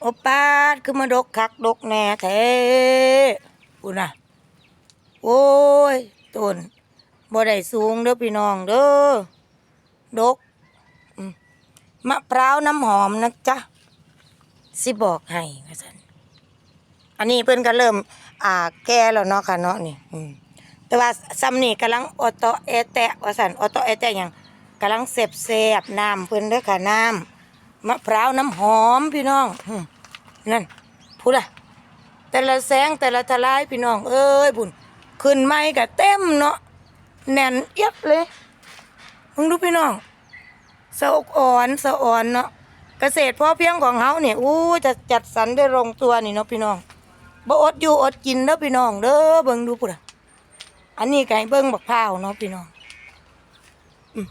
โอปาดคือมาดกคักดกแหน่แท้กูน่ะ โอ้ยต้นบ่ได้สูงเด้อพี่น้องเด้อดกมะพร้าวน้ำหอมนะจ๊ะสิบอกให้ว่าซั่นอันนี้เพิ่อนก็เริ่ม อ่า แก่แล้วเนาะค่ะเนาะนี่แต่ว่าซ้ำนี่กำลังออโตเอแตะว่าซั่นออโตเอแตะหยังกำลังเสบเสบน้ำเพิ่อนเด้อค่ะน้ำ มะพร้าวน้ำหอมพี่น้องนั่นพูดอะแต่ละแสงแต่ละทลายพี่น้อง เอ้ยบุญขึ้นไม้ก็เต็มเนาะแน่นเอียบเลยมึงดูพี่น้องสะอกอ่อนสะอ่อนเนาะเกษตรพ่อเพียงของเฮาเนี่ยอู้จะจัดสรรได้ลงตัวนี่เนาะพี่น้องบ่อดอยู่อดกินเด้อพี่น้อง เด้อเบิ่งดูพุ่นอะอันนี้ไก่เบิ่งบักพร้าวเนาะพี่น้องอม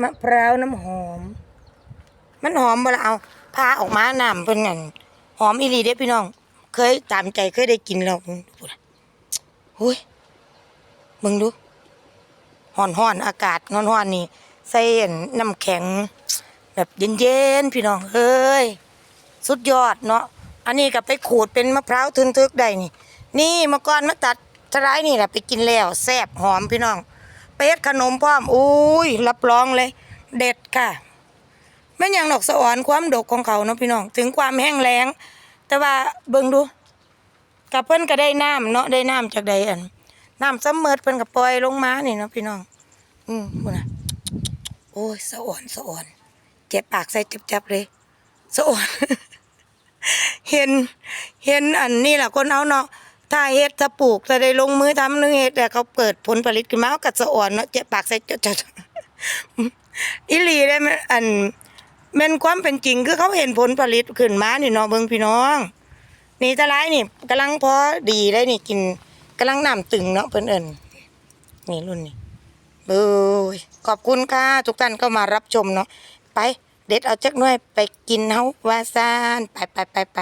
มะพร้าวน้ำหอม มันหอมบ่ละเอาพาออกมาน้ำเพิ่นนั่นหอมอีหลีเด้พี่น้อง เคยตามใจเคยได้กินแล้วพุ่นอะหุ้ยมึงดูห่อนห่อนอากาศร้อนห่อนนี่ใส่นน้ำแข็ง แบบเย็นๆพี่น้องเอ้ยสุดยอดเนาะอันนี้ก็ไปขูดเป็นมะพร้าวทึนทึกได้นี่ นี่มื่อก่อนมาตัดทลายนี่แหละไปกินแล้วแซ่บหอมพี่น้องไปเฮ็ดขนมพร้อมอุ้ยรับรองเลย เด็ดค่ะ แม่นยังดอกสะอ่อนความดกของเขาเนาะพี่น้อง ถึงความแห้งแล้ง แต่ว่าเบิ่งดูกับเพิ่นก็ได้น้ำเนาะได้น้ำจากใดอันน้ำซัมเมอร์เพิ่นก็ปล่อยลงมานี่เนาะพี่น้อง อืมพุ่นะโอ้ยสะอ่อนสะอ่อน เจ็บปากใส่จับๆเลยสะอ่อนเห็นเห็นอันนี้แหละคนเอาเนาะถ้าเฮ็ดถ้าปลูกถ้าได้ลงมือทำนึงเฮ็ดแต่เขาเปิดผลผลิตขึ้นมาเขาก็สะอ่อนเนาะเจ็บปากใส่จับๆอีหลีได้แม่นอัน แม่นความเป็นจริงคือเขาเห็นผลผลิตขึ้นมานี่เนาะเบิ่งพี่น้อง นี่ตะไลนี่กำลังพอดีได้นี่กินกำลังน้ำตึงเนาะเพิ่นเอิ้นนี่รุ่นนี้เบ้ยขอบคุณค่ะทุกท่านก็มารับชมเนาะไปเด็ดเอาจักหน่วยไปกินเฮาว่าซ่านไปไปไปไป